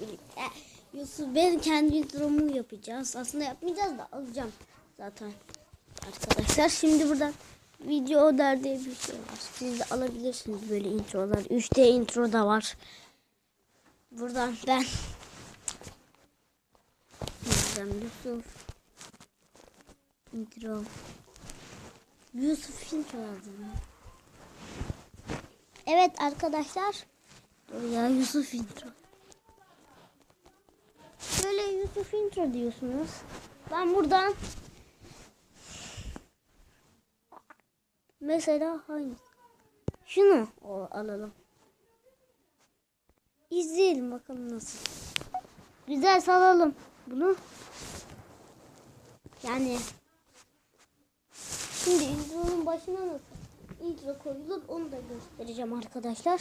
birlikte Yusuf ben kendi intromu yapacağız. Aslında yapmayacağız da alacağım zaten. Arkadaşlar şimdi buradan video der diye bir şey var. Siz de alabilirsiniz böyle introlar. 3D intro da var. Buradan ben yazacağım Yusuf intro Yusuf intro yazdım. ya. Evet arkadaşlar. Ya Yusuf intro. Yusuf intro diyorsunuz. Ben buradan mesela hangi? Şunu alalım. İzleyelim bakalım nasıl. Güzel salalım bunu. Yani şimdi intronun başına nasıl intro koyulur onu da göstereceğim arkadaşlar.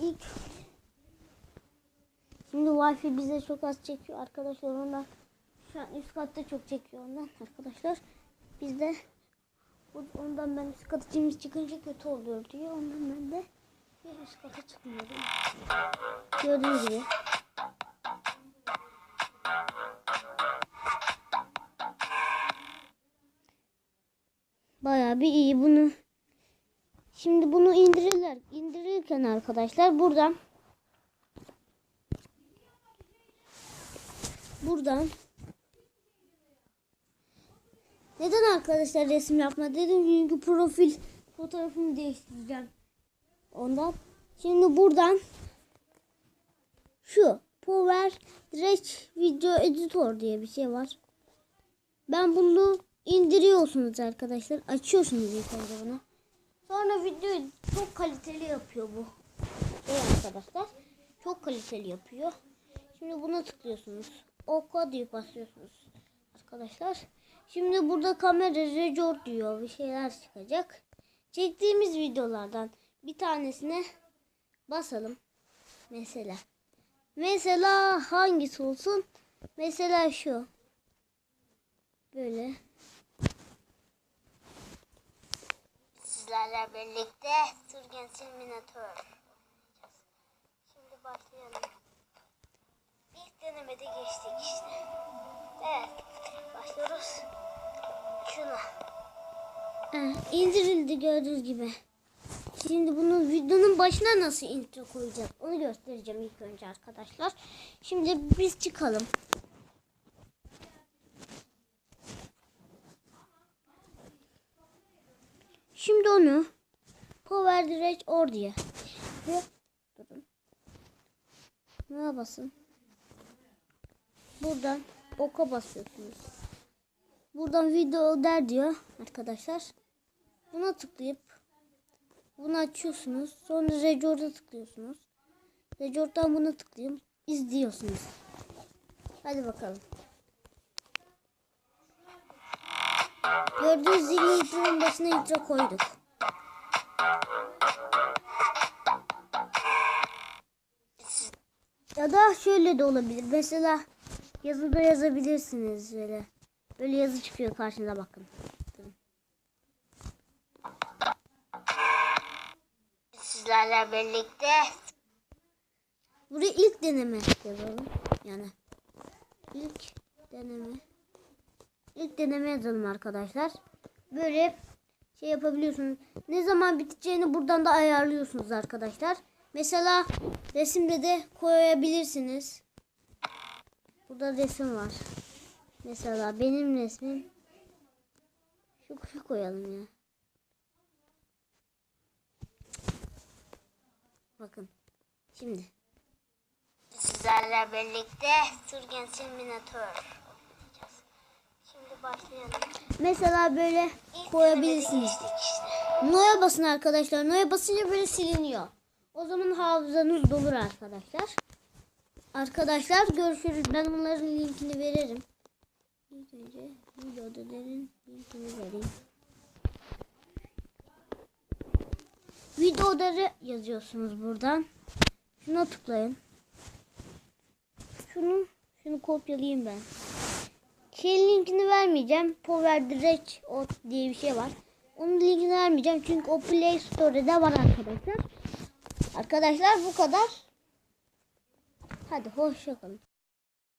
İlk Wi-Fi bize çok az çekiyor arkadaşlar ondan. Şu an üst katta çok çekiyor ondan arkadaşlar. Biz de ondan ben üst kata içimiz çıkınca kötü oluyor diyor. Ondan ben de bir üst kata çıkmıyorum. Gördüğünüz gibi. Bayağı bir iyi bunu. Şimdi bunu indirirler. indirirken arkadaşlar buradan buradan. Neden arkadaşlar resim yapma dedim? Çünkü profil fotoğrafımı değiştireceğim. Ondan. Şimdi buradan şu Power Direct Video Editor diye bir şey var. Ben bunu indiriyorsunuz arkadaşlar. Açıyorsunuz ilk önce bunu. Sonra videoyu çok kaliteli yapıyor bu. Şey arkadaşlar. Çok kaliteli yapıyor. Şimdi buna tıklıyorsunuz. Oka diye basıyorsunuz. Arkadaşlar. Şimdi burada kamera rejor diyor. Bir şeyler çıkacak. Çektiğimiz videolardan bir tanesine basalım. Mesela. Mesela hangisi olsun? Mesela şu. Böyle. Sizlerle birlikte Sürgen Simülatör. Şimdi başlayalım. Denemede geçtik işte. Evet. Başlıyoruz. Şuna. Eh, indirildi gördüğünüz gibi. Şimdi bunu videonun başına nasıl intro koyacağız onu göstereceğim ilk önce arkadaşlar. Şimdi biz çıkalım. Şimdi onu Power Direct Or diye. Buna basın. Buradan oka basıyorsunuz. Buradan video der diyor arkadaşlar. Buna tıklayıp bunu açıyorsunuz. Sonra Records'a tıklıyorsunuz. Records'tan bunu tıklayıp izliyorsunuz. Hadi bakalım. Gördüğünüz gibi intro'nun başına intro koyduk. Ya da şöyle de olabilir. Mesela yazıda yazabilirsiniz böyle. Böyle yazı çıkıyor karşınıza bakın. Sizlerle birlikte Buraya ilk deneme yazalım. Yani ilk deneme. İlk deneme yazalım arkadaşlar. Böyle şey yapabiliyorsunuz. Ne zaman biteceğini buradan da ayarlıyorsunuz arkadaşlar. Mesela resimde de koyabilirsiniz. Burada resim var. Mesela benim resmim şu kuşu koyalım ya. Bakın. Şimdi. sizlerle birlikte Sürgen Simülatör. Şimdi başlayalım. Mesela böyle İlk koyabilirsiniz. işte. No'ya basın arkadaşlar. No'ya basınca böyle siliniyor. O zaman hafızanız dolur arkadaşlar. Arkadaşlar görüşürüz. Ben bunların linkini veririm. İlk önce videoların linkini vereyim. Videoları yazıyorsunuz buradan. Şuna tıklayın. Şunu şunu kopyalayayım ben. Şeyin linkini vermeyeceğim. Power Direct o diye bir şey var. Onun linkini vermeyeceğim çünkü o Play Store'da var arkadaşlar. Arkadaşlar bu kadar. Hadi hoşça kalın.